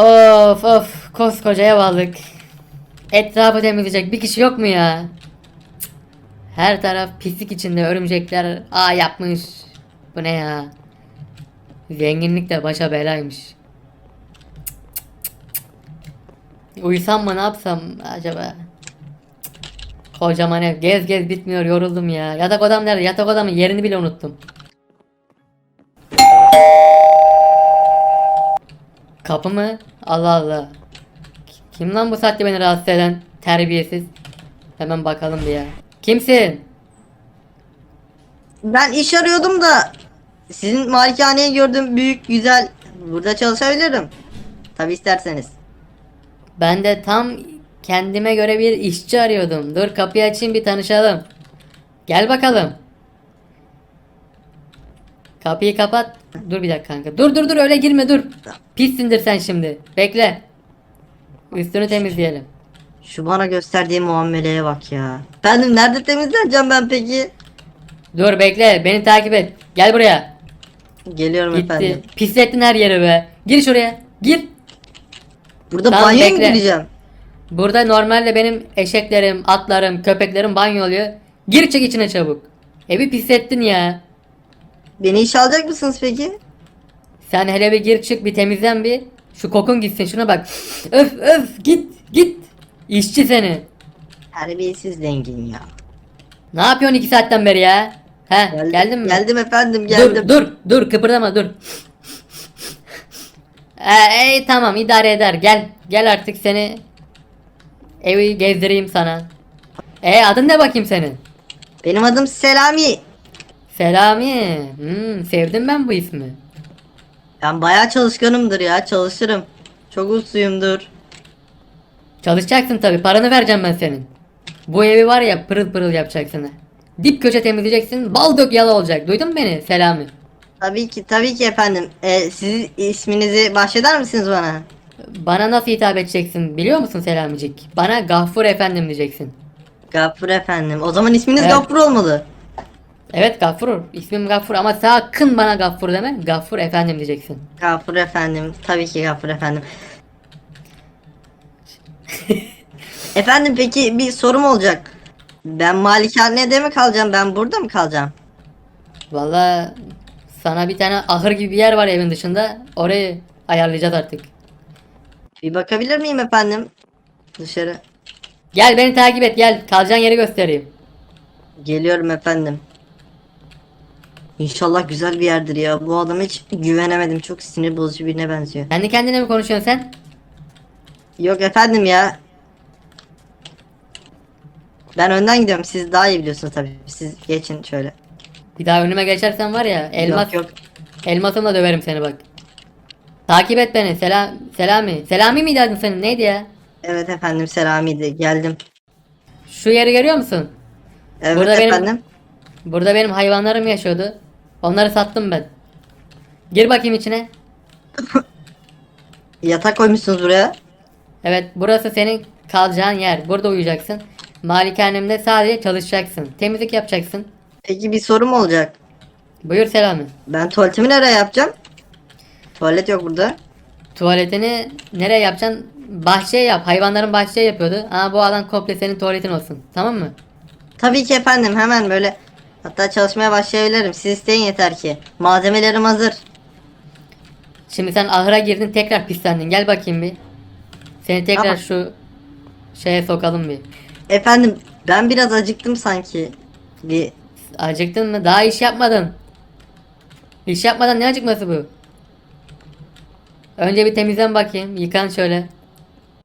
Of of koskoca ev aldık. Etrafı temizleyecek bir kişi yok mu ya? Her taraf pislik içinde örümcekler ağ yapmış. Bu ne ya? Zenginlik de başa belaymış. Uyusam mı ne yapsam acaba? Kocaman ev gez gez bitmiyor yoruldum ya. Yatak odam nerede? Yatak odamın yerini bile unuttum. Kapı mı? Allah Allah. Kim lan bu saatte beni rahatsız eden terbiyesiz? Hemen bakalım bir ya. Kimsin? Ben iş arıyordum da sizin malikaneyi gördüm büyük güzel. Burada çalışabilirim. Tabi isterseniz. Ben de tam kendime göre bir işçi arıyordum. Dur kapıyı açayım bir tanışalım. Gel bakalım. Kapıyı kapat. Dur bir dakika kanka. Dur dur dur öyle girme dur. Pissindir sen şimdi. Bekle. Üstünü temizleyelim. Şu bana gösterdiği muameleye bak ya. Efendim nerede temizleneceğim ben peki? Dur bekle beni takip et. Gel buraya. Geliyorum Gitti. efendim. Pislettin her yeri be. Gir şuraya. Gir. Burada Tamam, banyoya mı bekle. gireceğim? Burada normalde benim eşeklerim, atlarım, köpeklerim banyo oluyor. Gir çek içine çabuk. Evi pislettin ya. Beni iş alacak mısınız peki? Sen hele bir gir çık bir temizlen bir. Şu kokun gitsin şuna bak. Öf öf git git. İşçi seni. Terbiyesiz zengin ya. Ne yapıyorsun iki saatten beri ya? He geldin mi? Geldim efendim geldim. Dur dur dur kıpırdama dur. Ee, ey, tamam idare eder gel. Gel artık seni evi gezdireyim sana. E adın ne bakayım senin? Benim adım Selami. Selami. Hmm, sevdim ben bu ismi. Ben bayağı çalışkanımdır ya çalışırım. Çok usluyumdur. Çalışacaksın tabi paranı vereceğim ben senin. Bu evi var ya pırıl pırıl yapacaksın. Dip köşe temizleyeceksin bal dök yala olacak duydun mu beni Selami? Tabii ki tabii ki efendim. Ee, siz isminizi bahşeder misiniz bana? Bana nasıl hitap edeceksin biliyor musun Selamicik? Bana Gaffur efendim diyeceksin. Gaffur efendim. O zaman isminiz Evet. Gaffur olmalı. Evet Gaffur ismim Gaffur ama sakın bana Gaffur deme Gaffur efendim diyeceksin. Gaffur efendim. Tabii ki Gaffur efendim. efendim peki bir sorum olacak. Ben malikanede mi kalacağım? Ben burada mı kalacağım? Valla sana bir tane ahır gibi bir yer var evin dışında orayı ayarlayacağız artık. Bir bakabilir miyim efendim? Dışarı. Gel beni takip et gel kalacağın yeri göstereyim. Geliyorum efendim. İnşallah güzel bir yerdir ya. Bu adama hiç güvenemedim. Çok sinir bozucu birine benziyor. Kendi kendine mi konuşuyorsun sen? Yok efendim ya. Ben önden gidiyorum. Siz daha iyi biliyorsunuz tabii. Siz geçin şöyle. Bir daha önüme geçersen var ya elmas Yok yok. elmasımla döverim seni bak. Takip et beni. Selam Selami. Selami miydi adın senin? Neydi ya? Evet efendim Selami'ydi. Geldim. Şu yeri görüyor musun? Evet Burada benim- efendim. Burada benim hayvanlarım yaşıyordu. Onları sattım ben. Gir bakayım içine. Yatak koymuşsunuz buraya. Evet burası senin kalacağın yer. Burada uyuyacaksın. Malikanemde sadece çalışacaksın. Temizlik yapacaksın. Peki bir sorum olacak. Buyur Selami. Ben tuvaletimi nereye yapacağım? Tuvalet yok burada. Tuvaletini nereye yapacaksın? Bahçeye yap. Hayvanların bahçeye yapıyordu. Ama bu alan komple senin tuvaletin olsun. Tamam mı? Tabii ki efendim hemen böyle hatta çalışmaya başlayabilirim. Siz isteyin yeter ki. Malzemelerim hazır. Şimdi sen ahıra girdin tekrar pislendin. Gel bakayım bir. Seni tekrar Tamam. şu şeye sokalım bir. Efendim ben biraz acıktım sanki. Bir Acıktın mı? Daha iş yapmadın. İş yapmadan ne acıkması bu? Önce bir temizlen bakayım. Yıkan şöyle.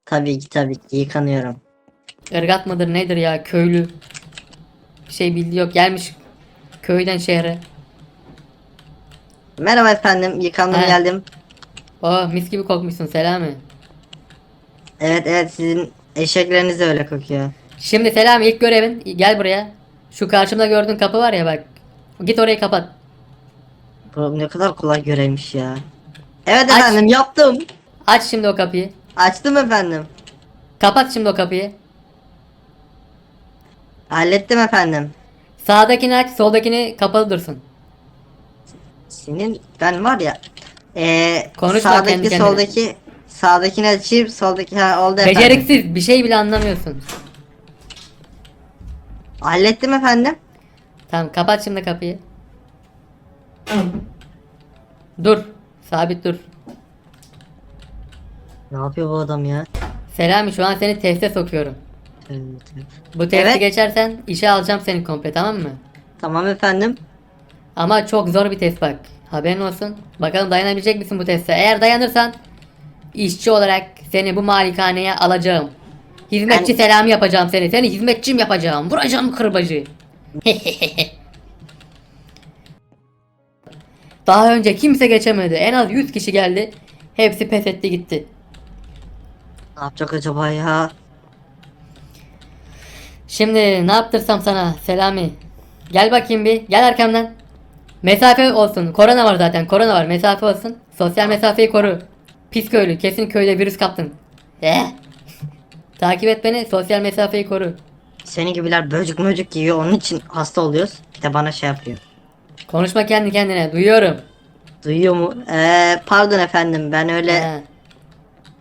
tabii ki tabii ki yıkanıyorum. Irgat mıdır nedir ya köylü. Bir şey bildi yok. Gelmiş köyden şehre. Merhaba efendim yıkandım He. geldim. Oh mis gibi kokmuşsun Selami. Evet evet sizin eşekleriniz de öyle kokuyor. Şimdi Selami ilk görevin gel buraya. Şu karşımda gördüğün kapı var ya bak. Git orayı kapat. Bu ne kadar kolay görevmiş ya. Evet Aç. efendim yaptım. Aç şimdi o kapıyı. Açtım efendim. Kapat şimdi o kapıyı. Hallettim efendim. Sağdakini aç, soldakini kapalı dursun. Senin ben var ya. Eee Konuşma kendi sağdaki kendine. soldaki Sağdakini açayım, soldaki ha oldu efendim. Beceriksiz bir şey bile anlamıyorsun. Hallettim efendim. Tamam kapat şimdi kapıyı. Dur. Sabit dur. Ne yapıyor bu adam ya? Selami şu an seni teste sokuyorum. Bu testi Evet. geçersen işe alacağım seni komple tamam mı? Tamam efendim. Ama çok zor bir test bak. Haberin olsun. Bakalım dayanabilecek misin bu teste? Eğer dayanırsan işçi olarak seni bu malikaneye alacağım. Hizmetçi Ben- Selami yapacağım seni. Seni hizmetçim yapacağım. Vuracağım kırbacı. Daha önce kimse geçemedi. En az 100 kişi geldi. Hepsi pes etti gitti. Ne yapacak acaba ya? Şimdi ne yaptırsam sana Selami? Gel bakayım bir. Gel arkamdan. Mesafe olsun. Korona var zaten. Korona var. Mesafe olsun. Sosyal mesafeyi koru. Pis köylü. Kesin köyde virüs kaptın. Eh. Takip et beni. Sosyal mesafeyi koru. Senin gibiler böcük möcük yiyor onun için hasta oluyoruz. Bir de bana şey yapıyor. Konuşma kendi kendine. Duyuyorum. Duyuyor mu? Ee, pardon efendim ben öyle... He.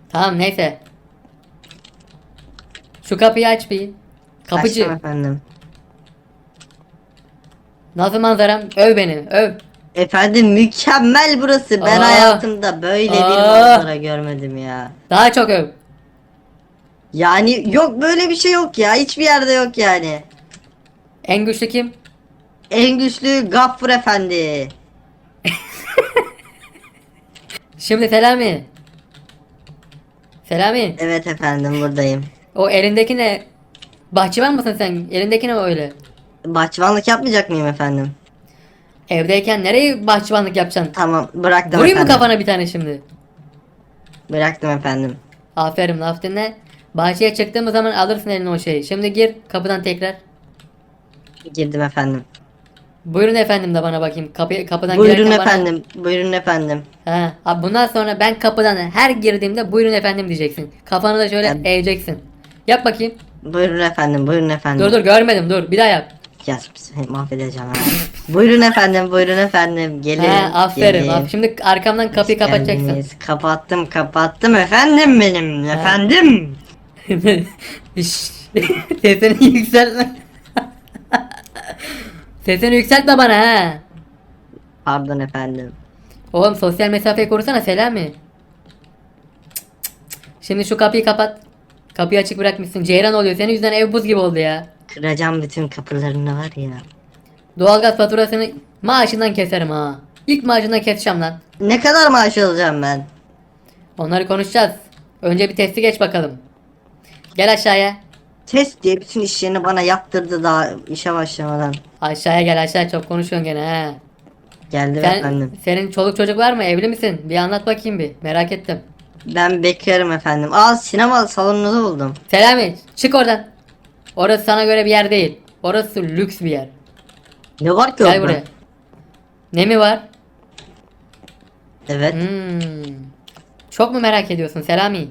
Tamam neyse. Şu kapıyı aç bir. Kapıcı. Açtım efendim. Nasıl manzaram? Öv beni. Öv. Efendim mükemmel burası. Ben Aa. hayatımda böyle bir Aa. manzara görmedim ya. Daha çok öv. Yani yok böyle bir şey yok ya. Hiçbir yerde yok yani. En güçlü kim? En güçlü Gaffur efendi. Şimdi Selami. Selami. Evet efendim buradayım. O elindeki ne? Bahçıvan mısın sen? Elindeki ne öyle? Bahçıvanlık yapmayacak mıyım efendim? Evdeyken nereye bahçıvanlık yapacaksın? Tamam bıraktım Vurayım mı efendim. kafana bir tane şimdi? Bıraktım efendim. Aferin laf dinle. Bahçeye çıktığımız zaman alırsın eline o şeyi. Şimdi gir kapıdan tekrar. Girdim efendim. Buyurun efendim de bana bakayım. Kapı, kapıdan Buyurun girerken efendim. Buyurun efendim. He. Abi bundan sonra ben kapıdan her girdiğimde buyurun efendim diyeceksin. Kafanı da şöyle Ben- eğeceksin. Yap bakayım. Buyurun efendim. Buyurun efendim. Dur dur görmedim dur. Bir daha yap. Ya seni mahvedeceğim ha. buyurun efendim. Buyurun efendim. Gelin. He aferin. gelin. Aferin. Şimdi arkamdan kapıyı kapatacaksın. Geldiniz. Kapattım kapattım efendim benim. Efendim. Şşş. Sesini yükseltme. Sesini yükseltme bana ha. Pardon efendim. Oğlum sosyal mesafeyi korusana Selami. Şimdi şu kapıyı kapat. Kapıyı açık bırakmışsın. Ceyran oluyor. Senin yüzünden ev buz gibi oldu ya. Kıracağım bütün kapılarını var ya. Doğalgaz faturasını maaşından keserim ha. İlk maaşından keseceğim lan. Ne kadar maaş alacağım ben? Onları konuşacağız. Önce bir testi geç bakalım. Gel aşağıya. Test diye bütün işlerini bana yaptırdı daha işe başlamadan. Aşağıya gel aşağı çok konuşuyorsun gene ha. Geldim Sen, efendim. senin çoluk çocuk var mı? Evli misin? Bir anlat bakayım bir. Merak ettim. Ben bekarım efendim. Aa sinema salonunuzu buldum. Selami çık oradan. Orası sana göre bir yer değil. Orası lüks bir yer. Ne var ki Gel orada? buraya. Ne mi var? Evet. Hmm. Çok mu merak ediyorsun Selami?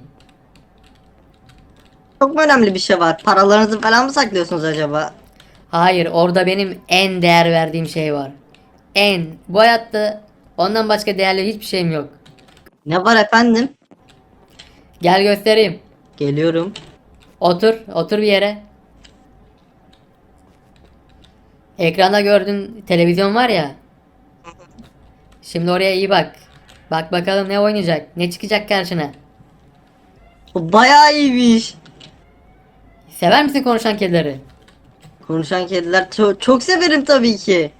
Çok mu önemli bir şey var? Paralarınızı falan mı saklıyorsunuz acaba? Hayır orada benim en değer verdiğim şey var. En. Bu hayatta ondan başka değerli hiçbir şeyim yok. Ne var efendim? Gel göstereyim. Geliyorum. Otur. Otur bir yere. Ekranda gördüğün televizyon var ya. Şimdi oraya iyi bak. Bak bakalım ne oynayacak. Ne çıkacak karşına. Bu bayağı iyiymiş. Sever misin konuşan kedileri? Konuşan kediler çok, çok severim tabii ki.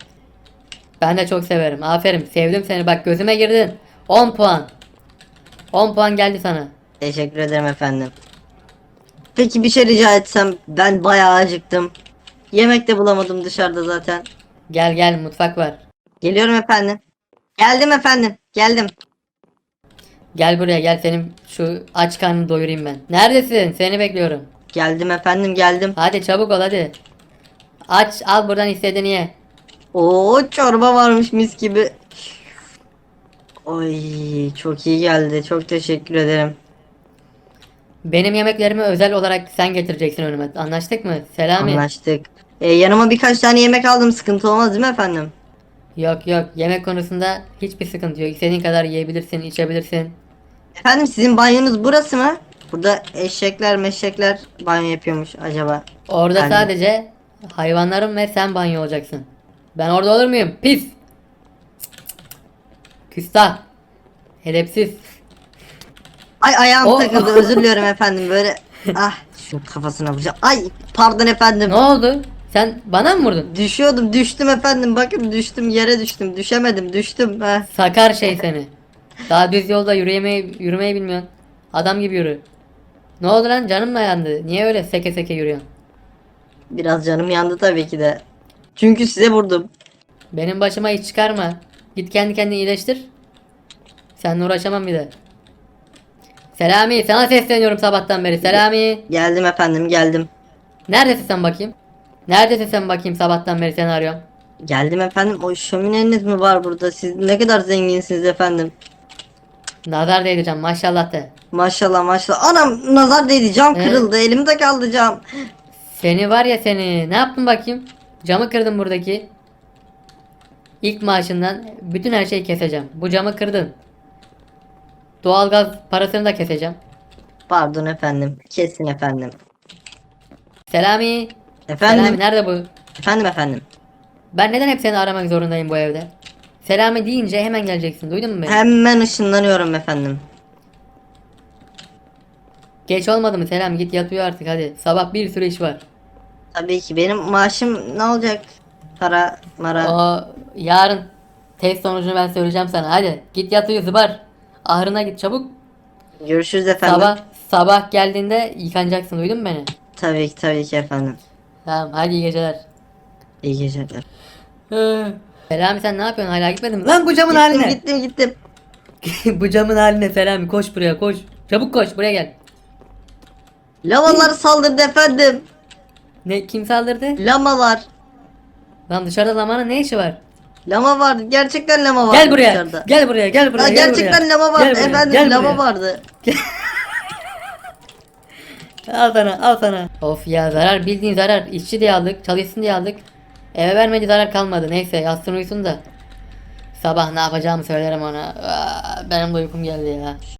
Ben de çok severim. Aferin. Sevdim seni. Bak gözüme girdin. 10 puan. 10 puan geldi sana. Teşekkür ederim efendim. Peki bir şey rica etsem ben bayağı acıktım. Yemek de bulamadım dışarıda zaten. Gel gel mutfak var. Geliyorum efendim. Geldim efendim. Geldim. Gel buraya gel senin şu aç karnını doyurayım ben. Neredesin? Seni bekliyorum. Geldim efendim geldim. Hadi çabuk ol hadi. Aç al buradan istediğini ye. Oo çorba varmış mis gibi. Oy çok iyi geldi. Çok teşekkür ederim. Benim yemeklerimi özel olarak sen getireceksin önüme. Anlaştık mı? Selami. Anlaştık. E, yanıma birkaç tane yemek aldım. Sıkıntı olmaz değil mi efendim? Yok yok yemek konusunda hiçbir sıkıntı yok. İstediğin kadar yiyebilirsin, içebilirsin. Efendim sizin banyonuz burası mı? Burada eşekler meşekler banyo yapıyormuş acaba. Orada Yani- sadece hayvanlarım ve sen banyo olacaksın. Ben orada olur muyum? Pis. Küstah. Hedepsiz. Ay ayağım O- takıldı özür diliyorum efendim böyle. Ah şu kafasına vuracağım. Ay pardon efendim. Ne oldu? Sen bana mı vurdun? Düşüyordum düştüm efendim bakın düştüm yere düştüm düşemedim düştüm. Heh. Sakar şey seni. Daha düz yolda yürüyemeyi, yürümeyi bilmiyorsun. Adam gibi yürü. Ne oldu lan canım mı yandı? Niye öyle seke seke yürüyorsun? Biraz canım yandı tabii ki de. Çünkü size vurdum. Benim başıma iş çıkarma. Git kendi kendini iyileştir. Seninle uğraşamam bir de. Selami sana sesleniyorum sabahtan beri. Selami. Geldim efendim geldim. Neredesin sen bakayım? Neredesin sen bakayım sabahtan beri seni arıyorum. Geldim efendim. O şömineniz mi var burada? Siz ne kadar zenginsiniz efendim. Nazar değdireceğim maşallah de. Maşallah maşallah. Anam nazar değdi cam Evet. kırıldı. Elimde kaldı cam. Seni var ya seni. Ne yaptın bakayım? Camı kırdın buradaki. İlk maaşından bütün her şeyi keseceğim. Bu camı kırdın. Doğalgaz parasını da keseceğim. Pardon efendim. Kesin efendim. Selami. Efendim. Selami nerede bu? Efendim efendim. Ben neden hep seni aramak zorundayım bu evde? Selami deyince hemen geleceksin. Duydun mu beni? Hemen ışınlanıyorum efendim. Geç olmadı mı Selami? Git yat uyu artık hadi. Sabah bir sürü iş var. Tabii ki benim maaşım ne olacak? Para, mara. O yarın test sonucunu ben söyleyeceğim sana. Hadi git yat uyu zıbar. Ahırına git çabuk. Görüşürüz efendim. Sabah sabah geldiğinde yıkanacaksın. Duydun mu beni? Tabii ki tabii ki efendim. Tamam hadi iyi geceler. İyi geceler. Selami sen ne yapıyorsun hala gitmedin mi? Lan bu camın Gittim haline. gittim gittim. bu camın haline Selami koş buraya koş. Çabuk koş buraya gel. Lamalar saldırdı efendim. Ne kim saldırdı? Lamalar. Lan dışarıda lamanın ne işi var? Lama vardı. Gerçekten lama vardı Gel buraya. dışarıda. Gel buraya. Gel buraya. Ha, gel gerçekten buraya. lama vardı Gel buraya, efendim. gel lama buraya. vardı. Al sana al sana. Of ya zarar bildiğin zarar. İşçi diye aldık çalışsın diye aldık. Eve vermedi zarar kalmadı. Neyse yatsın uyusun da. Sabah ne yapacağımı söylerim ona. Aa, benim de uykum geldi ya.